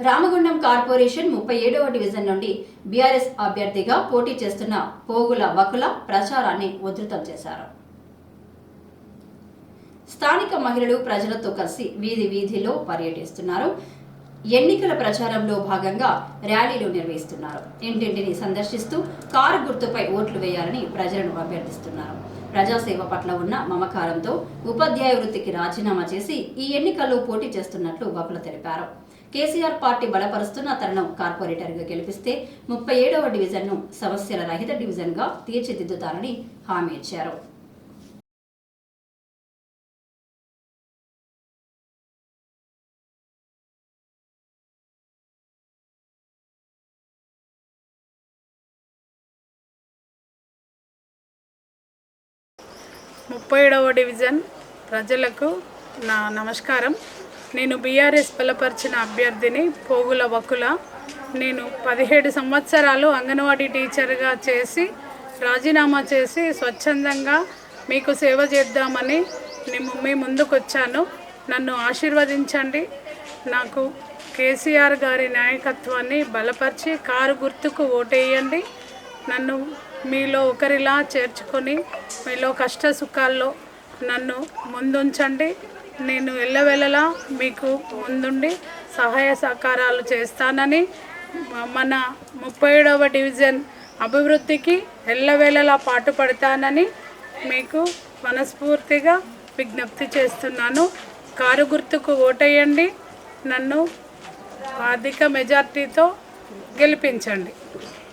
Ramagundam corporation ముప్పై ఏడవ division నుండి బీఆర్ఎస్ అభ్యర్థిగా పోటీ చేస్తున్న పోగుల వకుల ప్రచారాన్ని ఉధృతం చేశారు. స్థానిక మహిళలు ప్రజలతో కలిసి వీధి వీధిలో పర్యటిస్తున్నారు. ఎన్నికల ప్రచారంలో భాగంగా ర్యాలీలు నిర్వహిస్తున్నారు. ఇంటింటిని సందర్శిస్తూ కారు గుర్తుపై ఓట్లు వేయాలని ప్రజలను అభ్యర్థిస్తున్నారు. ప్రజాసేవ పట్ల ఉన్న మమకారంతో ఉపాధ్యాయ వృత్తికి రాజీనామా చేసి ఈ ఎన్నికల్లో పోటీ చేస్తున్నట్లు వకుల తెలిపారు. కేసీఆర్ పార్టీ బలపరుస్తున్న తరుణం కార్పొరేటర్గా గెలిపిస్తే ముప్పై ఏడవ డివిజన్ను సమస్యల రహిత డివిజన్గా తీర్చిదిద్దుతారని హామీ ఇచ్చారు. ముప్పై ఏడవ డివిజన్ ప్రజలకు నా నమస్కారం. నేను బీఆర్ఎస్ బలపరిచిన అభ్యర్థిని పోగుల వకుల. నేను పదిహేడు సంవత్సరాలు అంగన్వాడీ టీచర్గా చేసి రాజీనామా చేసి స్వచ్ఛందంగా మీకు సేవ చేద్దామని నేను మీ ముందుకు వచ్చాను నన్ను ఆశీర్వదించండి. నాకు కేసీఆర్ గారి నాయకత్వాన్ని బలపరిచి కారు గుర్తుకు ఓటేయండి. నన్ను మీలో ఒకరిలా చేర్చుకొని మీలో కష్ట సుఖాల్లో నన్ను ముందుంచండి. నేను ఎల్లవెల్లలా మీకు ముందుండి సహాయ సహకారాలు చేస్తానని మన ముప్పై ఏడవ డివిజన్ అభివృద్ధికి ఎల్లవేళలా పాటుపడతానని మీకు మనస్ఫూర్తిగా విజ్ఞప్తి చేస్తున్నాను. కారు గుర్తుకు ఓటేయండి. నన్ను అధిక మెజార్టీతో గెలిపించండి.